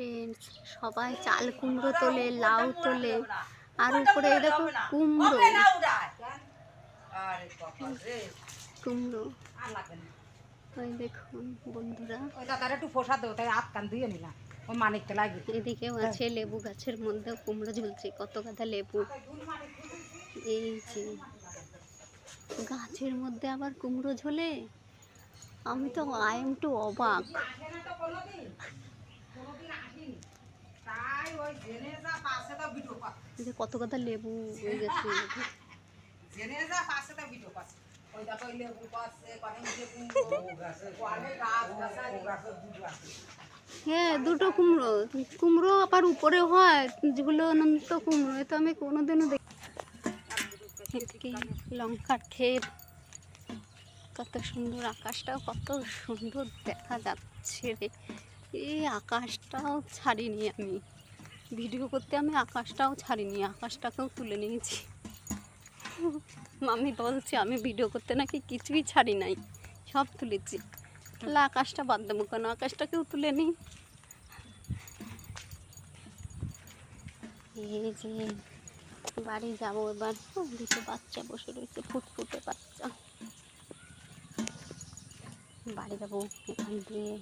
Friends, সবাই চাল কুমড়ো তোলে, লাউ তোলে, আর উপরে দেখো কুমড়ো। কুমড়ো। ওই দেখুন বন্ধুরা। ওই একটু ফোসা দেবো তাই হাত কান নিলাম লাগিয়ে এদিকেও আছে লেবু গাছের মধ্যে কুমড়ো ঝুলছে, কত গাদা লেবু। এই যে, গাছের মধ্যে আবার কুমড়ো ঝোলে? আমি তো আই এম টু অবাক তাই ওই জেনে যা পাশে তো ভিডিও পাস এই যে কত গাদা লেবু হয়ে হ্যাঁ দুটো কুমড়ো। কুমড়ো আবার উপরে হয় যেগুলো অনন্ত কুমড়ো। তো আমি কোনোদিনও দেখি লঙ্কার ক্ষেত কত সুন্দর আকাশটাও কত সুন্দর দেখা যাচ্ছে রে। এই আকাশটাও ছাড়িনি আমি। ভিডিও করতে আমি আকাশটাও ছাড়িনি, আকাশটাকেও তুলে নিয়েছি। মামি বলছে, আমি ভিডিও করতে নাকি কিছুই ছাড়ি নাই, সব তুলেছি। তাহলে আকাশটা বাদ দেবো কেন? আকাশটাকেও তুলে নিই এই যে, বাড়ি যাব এবার দুটো বাচ্চা বসে রয়েছে, ফুটফুটে বাচ্চা। বাড়ি যাব এখান দিয়ে।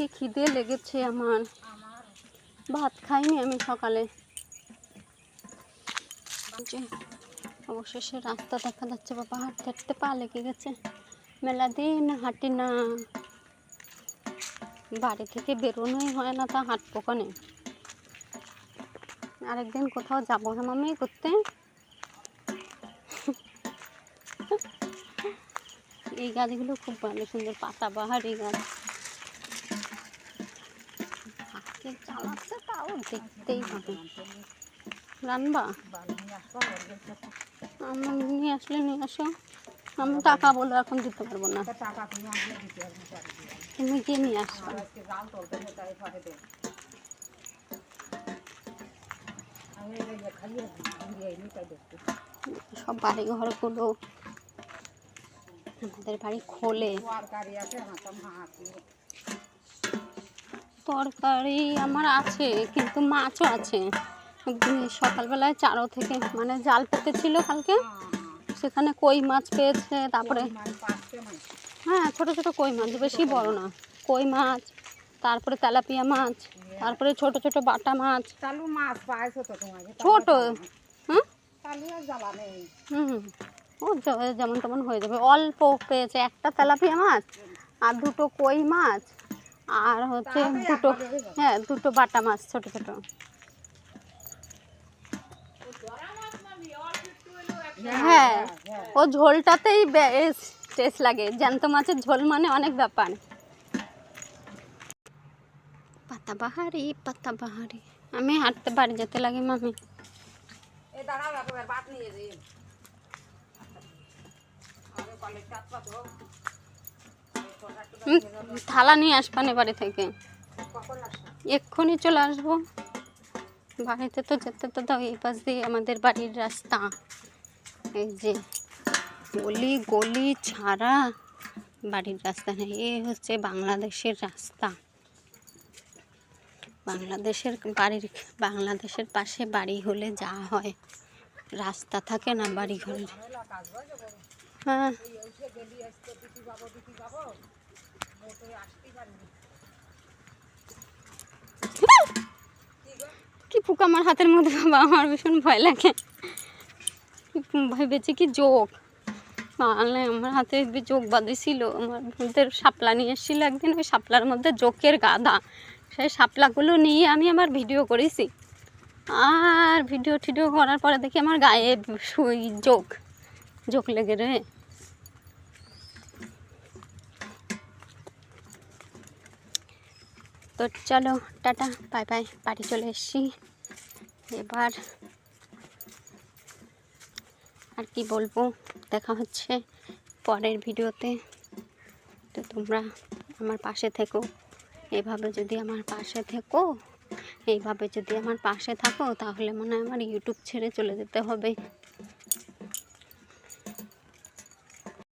কি খিদে লেগেছে আমার। ভাত খাইনি আমি সকালে। অবশেষে রাস্তা দেখা যাচ্ছে, বাবা হাঁটতে হাঁটতে পা লেগে গেছে। মেলা দিন হাঁটি না। বাড়ি থেকে বেরোনোই হয় না তা হাঁটবো কনে আরেকদিন কোথাও যাব হ্যাঁ মামি করতে এই গাছগুলো খুব ভালো, সুন্দর পাতা বাহারি গাছ। তাও দেখতেই আসলে নিয়ে আমি টাকা বলে এখন দিতে পারব না। তুমি গিয়ে নিয়ে আসবা। সব বাড়ি ঘরগুলো আমাদের বাড়ি খোলে। তরকারি আমার আছে কিন্তু মাছও আছে। সকালবেলায় চারো থেকে মানে জাল পেতেছিল কালকে সেখানে কই মাছ পেয়েছে তারপরে হ্যাঁ ছোট ছোট কই মাছ বেশি বড় না। কই মাছ তারপরে তেলাপিয়া মাছ তারপরে ছোট ছোট বাটা মাছ। চালু তোমাকে ছোট হ্যাঁ? হুম ও যেমন তেমন হয়ে যাবে। অল্প পেয়েছে একটা তেলাপিয়া মাছ আর দুটো কই মাছ। আর হচ্ছে দুটো হ্যাঁ দুটো বাটা মাছ ছোট ছোট। হ্যাঁ ও ঝোলটাতেই বেশ টেস্ট লাগে। জ্যান্ত মাছের ঝোল মানে অনেক ব্যাপার। পাতা বাহারি পাতা বাহারি। আমি হাঁটতে বাড়ি যেতে লাগে মামি। দাঁড়াও থালা নিয়ে আসবানে বাড়ি থেকে। এক্ষুনি চলে আসব। বাড়িতে তো যেতে তো দাও, এই পাশ দিয়ে আমাদের বাড়ির রাস্তা। এই যে গলি গলি ছাড়া বাড়ির রাস্তা নেই এ হচ্ছে বাংলাদেশের রাস্তা। বাংলাদেশের বাড়ির, বাংলাদেশের পাশে বাড়ি হলে যা হয়, রাস্তা থাকে না বাড়ি ঘরের হ্যাঁ। কি পোকা আমার হাতের মধ্যে? বাবা, আমার ভীষণ ভয় লাগে। ভেবেছি কি যোগ নাহলে আমার হাতে যোগ বাঁধেছিল। আমার মধ্যে শাপলা নিয়ে এসেছিল একদিন, ওই শাপলার মধ্যে জোকের গাদা সেই শাপলাগুলো নিয়ে আমি আমার ভিডিও করেছি। আর ভিডিও টিডিও করার পরে দেখি আমার গায়ে যোগ যোগ লেগে রে। তো চলো, টাটা, বাই বাই, বাড়ি চলে এসছি। এবার আর কি বলব, দেখা হচ্ছে পরের ভিডিওতে। তো তোমরা আমার পাশে থেকো। এভাবে যদি আমার পাশে থেকো, এইভাবে যদি আমার পাশে থাকো, তাহলে মনে হয় আমার ইউটিউব ছেড়ে চলে যেতে হবে।